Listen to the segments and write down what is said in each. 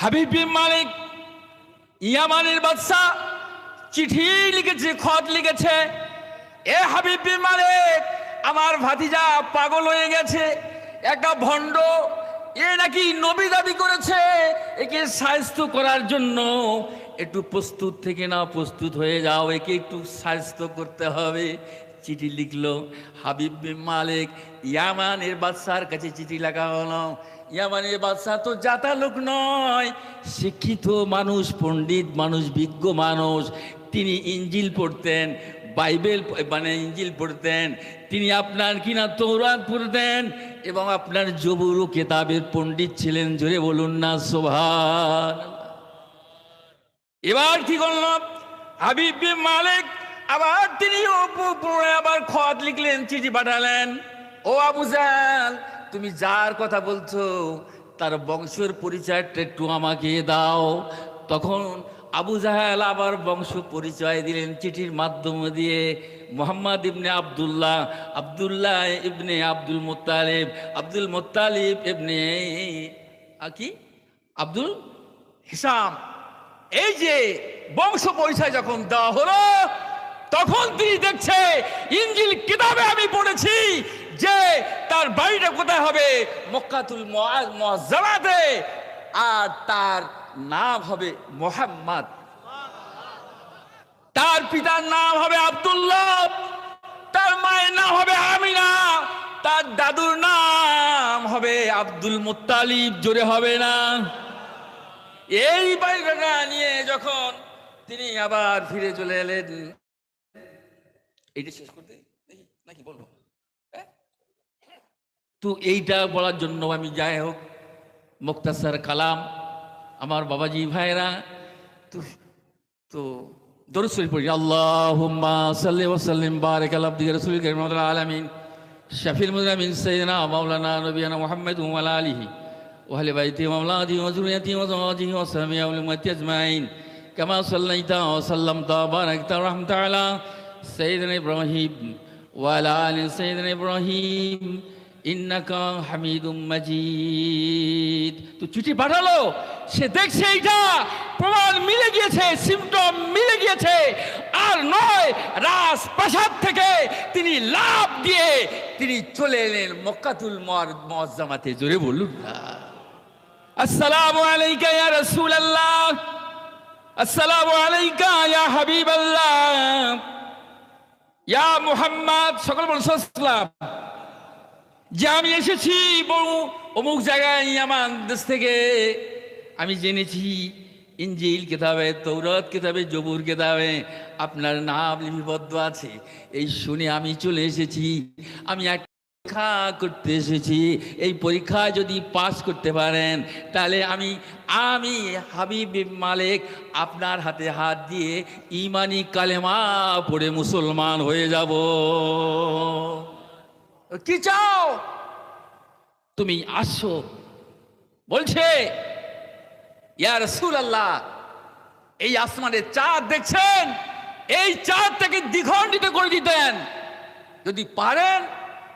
হাবিব মালিক, ইয়ামানের বাদশা, চিঠি লিখেছে খত লিখেছে, এ হাবিব মালিক, আমার ভাতিজা পাগল হয়ে গেছে, একটা ভণ্ড, এ নাকি নবী দাবি করেছে, একে স্বাস্থ্য করার জন্য, একটু প্রস্তুত থেকে না প্রস্তুত হয়ে যাও, একে একটু স্বাস্থ্য করতে হবে চিঠি লিখলো, হাবিব বিন মালিক, ইয়ামানের বাদশার কাছে চিঠি লেখা হলো। ইয়ামানের বাদশাহ তো জাতা লোক নয়, শিক্ষিত মানুষ, পণ্ডিত মানুষ, বিজ্ঞ মানুষ। তিনি ইঞ্জিল পড়তেন, বাইবেল মানে ইঞ্জিল পড়তেন। তিনি আপনার কিনা তৌরাত পড়তেন? এবং আপনার জবুরু কেতাবের পণ্ডিত ছিলেন, জোরে বলুন না সোভান এবার কি করলাম? হাবিব মালিক আবার তিনি আবার খত লিখলেন, চিঠি পাঠালেন। ও আবু জাহাল, তুমি যার কথা বলছো, তার বংশের পরিচয়টা একটু আমাকে দাও। তখন আবু জাহাল আবার বংশ পরিচয় দিলেন, চিঠির মাধ্যমে দিয়ে মোহাম্মদ ইবনে আবদুল্লাহ আবদুল্লাহ ইবনে আব্দুল মোত্তালিব আব্দুল মোত্তালিব ইবনে কি? আব্দুল হিসাম। এই যে বংশ পরিচয় যখন দেওয়া হলো তখন তিনি দেখছে, ইঞ্জিল কিতাবে আমি পড়েছি যে তার বাড়িটা কোথায় হবে? মক্কাতুল মজামাতে আর তার নাম হবে মোহাম্মদ। তার পিতার নাম হবে আব্দুল্লাহ। তার মায়ের নাম হবে আমিনা। তার দাদুর নাম হবে আব্দুল মুত্তালিব। জোরে হবে না? এই বাড়িটা নিয়ে যখন তিনি আবার ফিরে চলে এলেন এইটা শেষ করতে নাকি- বলব হ্যাঁ? তো এইটা বলার জন্য আমি যাই হোক, মুক্তাসার কালাম, আমার বাবাজি ভাইরা তো তো দরুদ পড়ি, আল্লাহুম্মা সাল্লি ওয়া সাল্লিম, বারিক আলা আবদিকা রাসূলিকা কারীমিল আলামিন শাফিল মুজামিন সাইয়্যিদিনা ওয়া মাওলানা নবিয়ানা মুহাম্মদ ওয়া আলা আলিহি ওয়া আহলি বাইতি ওয়া আওলাদি ওয়া যুররিয়াতি ওয়া যাওয়াজিহি ওয়া সাহবিহি ওয়া উম্মতি আজমাইন, কামা সাল্লাইতা ওয়া সাল্লামতা ওয়া বারাকতা ওয়া সাইয়্যিদিনা ইব্রাহিম ওয়া আলা সাইয়্যিদিনা ইব্রাহিম ইন্নাকা হামিদুম মাজিদ তো চিঠি পাঠালো, সে দেখছে এইটা, প্রমাণ মিলে গিয়েছে সিমটম মিলে গিয়েছে, আর নয়, রাজপ্রাসাদ থেকে তিনি লাভ দিয়ে তিনি চলে এলেন মক্কাতুল মজ্জামাতে। জোরে বলুন না। আসসালামু আলাইকা ইয়া রাসূলুল্লাহ। আসসালামু আলাইকা ইয়া হাবিবাল্লাহ। ইয়া মুহাম্মদ, সকল বলছিলাম যে আমি এসেছি বউ অমুক জায়গায় আমার দেশ থেকে। আমি জেনেছি ইঞ্জিল কেতাবে তৌরত কেতাবে, জবুর কেতাবে। আপনার নাম লিপিবদ্ধ আছে। এই শুনে আমি চলে এসেছি। আমি এক পরীক্ষা করতে এসেছি। এই পরীক্ষা যদি পাস করতে পারেন, তাহলে আমি আমি হাবিব মালিক আপনার হাতে হাত দিয়ে ইমানি কালেমা পড়ে মুসলমান হয়ে যাব। কি চাও? তুমি আসো। বলছে ইয়ার রসুল আল্লাহ এই আসমানের চাঁদ দেখছেন? এই চাঁদটাকে দ্বিখণ্ডিত করে দিতেন। যদি পারেন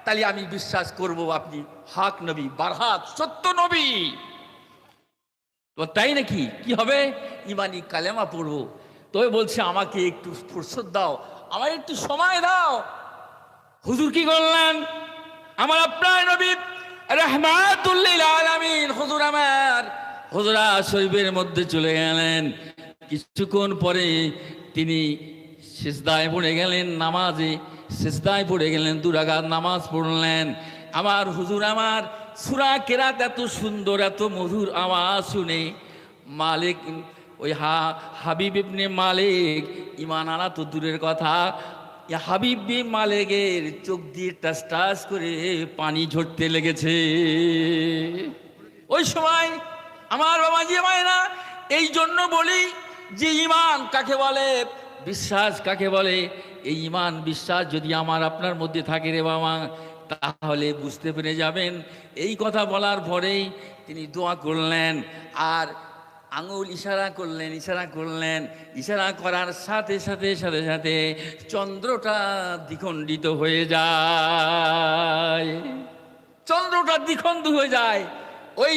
তাহলে আমি বিশ্বাস করব আপনি হাক নবী বারহাক সত্য নবী। তো তাই নাকি? কি হবে? ইমানি কালেমা পড়ব। তবে বলছে, আমাকে একটু ফুরসত দাও আমার একটু সময় দাও। হুজুর কি করলেন? আমার আপনার নবী রহমাতুল্লিল আলামিন, হুজুর আমার। হুজুরা শরীফের মধ্যে চলে গেলেন। কিছুক্ষণ পরে তিনি সিজদায় পড়ে গেলেন নামাজে, সিজদায় পড়ে গেলেন দুরাগাত নামাজ পড়লেন। আমার হুজুর আমার, সুরা কেরাত এত সুন্দর, এত মধুর আওয়াজ শুনে মালিক, ওই হা, হাবিব ইবনে মালিক ইমান আনা তো দূরের কথা হাবিব বিন মালিকের চোখ দিয়ে টাস টাস করে পানি ঝরতে লেগেছে। ওই সময় আমার বাবা বাবাজি মায়েরা এই জন্য বলি যে ইমান কাকে বলে? বিশ্বাস কাকে বলে? এই ইমান বিশ্বাস যদি আমার আপনার মধ্যে থাকে রে বাবা, তাহলে বুঝতে পেরে যাবেন। এই কথা বলার পরেই তিনি দোয়া করলেন আর আঙুল ইশারা করলেন ইশারা করলেন। ইশারা করার সাথে সাথে সাথে সাথে চন্দ্রটা দ্বিখণ্ডিত হয়ে যায়। চন্দ্রটা দ্বিখণ্ড হয়ে যায়। ওই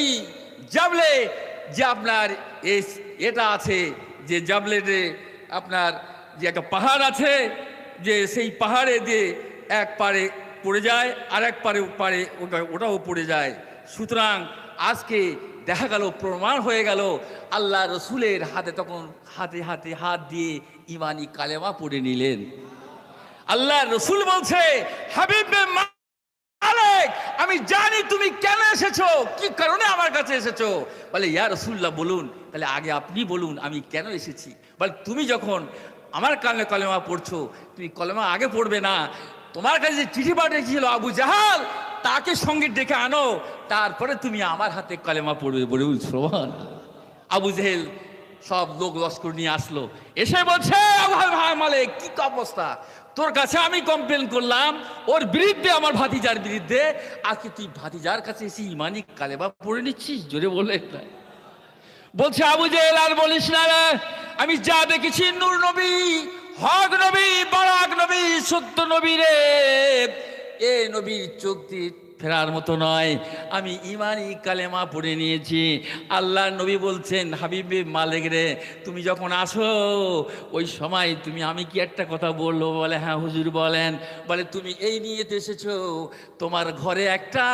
জাবলে যে আপনার এটা আছে, যে জাবলেটে আপনার যে একটা পাহাড় আছে, যে সেই পাহাড়ে দিয়ে এক পারে পড়ে যায় আর এক পারে পারে ওটা- ওটাও পড়ে যায়। সুতরাং আজকে দেখা গেল, প্রমাণ হয়ে গেল, আল্লাহ রসুলের হাতে তখন হাতে হাতে হাত দিয়ে ইমানি কালেমা পড়ে নিলেন। আল্লাহ রসুল বলছে, হাবিব আমি জানি তুমি কেন এসেছ, কি কারণে আমার কাছে এসেছ? বলে, ইয়া রসুল্লাহ, বলুন। তাহলে আগে আপনি বলুন, আমি কেন এসেছি? বলে, তুমি যখন আমার কানে কলেমা পড়ছো, তুমি কলেমা আগে পড়বে না। তোমার কাছে যে চিঠি পাঠিয়েছিল আবু জাহাল, তাকে সঙ্গে ডেকে আনো, তারপরে তুমি আমার হাতে কলেমা পড়বে বলে শ্রবণ আবু জেহেল সব লোক লস্কর নিয়ে আসলো। এসে বলছে ভাই মালিক, কি অবস্থা? তোর কাছে আমি কমপ্লেন করলাম, ওর বিরুদ্ধে, আমার ভাতিজার বিরুদ্ধে। আজকে তুই ভাতিজার কাছে এসে ইমানি কালেবা পড়ে নিচ্ছিস? জোরে বললে না বলছে, আবু জেহেল, আর বলিস না রে আমি যা দেখেছি নূর নবী, হক নবী, বারাক নবী, সত্য নবী রে। এ নবীর চোখ দিয়ে ফেরার মতো নয়। আমি ইমানই কালেমা পড়ে নিয়েছি। আল্লাহ নবী বলছেন, হাবিবে মালিক রে, তুমি যখন আসো, ওই সময় তুমি আমি কি একটা কথা বলল বলে হ্যাঁ হুজুর বলেন। বলে, তুমি এই নিয়ে তো এসেছ। তোমার ঘরে একটা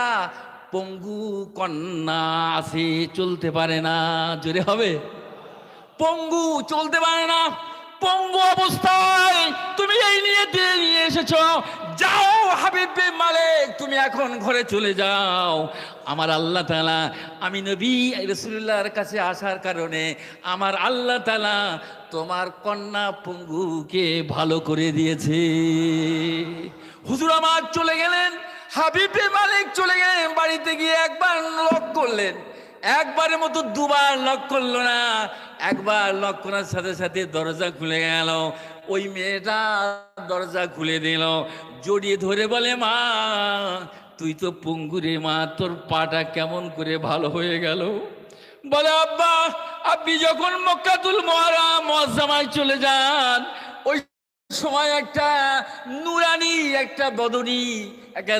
পঙ্গু কন্যা আছে, চলতে পারে না। জোরে হবে? পঙ্গু চলতে পারে না। পঙ্গু অবস্থায় তুমি এই নিয়ে দিয়ে নিয়ে এসেছ। যাও হাবিবে মালিক, তুমি এখন ঘরে চলে যাও। আমার আল্লাহ তালা আমি নবী রসুল্লাহর কাছে আসার কারণে আমার আল্লাহ তালা তোমার কন্যা পঙ্গুকে ভালো করে দিয়েছে। হুজুর আমার চলে গেলেন, হাবিবে মালিক চলে গেলেন, বাড়িতে গিয়ে একবার লক করলেন। একবারের মতো দুবার লক করল না। একবার লক করার সাথে সাথে দরজা খুলে গেল। ওই মেয়েটা দরজা খুলে দিল। জড়িয়ে ধরে বলে, মা, তুই তো পঙ্গুরে, মা, তোর পাটা কেমন করে ভালো হয়ে গেল? বলে, আব্বা, আপনি যখন মক্কাতুল মহারা মহাজামায় চলে যান, ওই সময় একটা নুরানি, একটা বদনী, একটা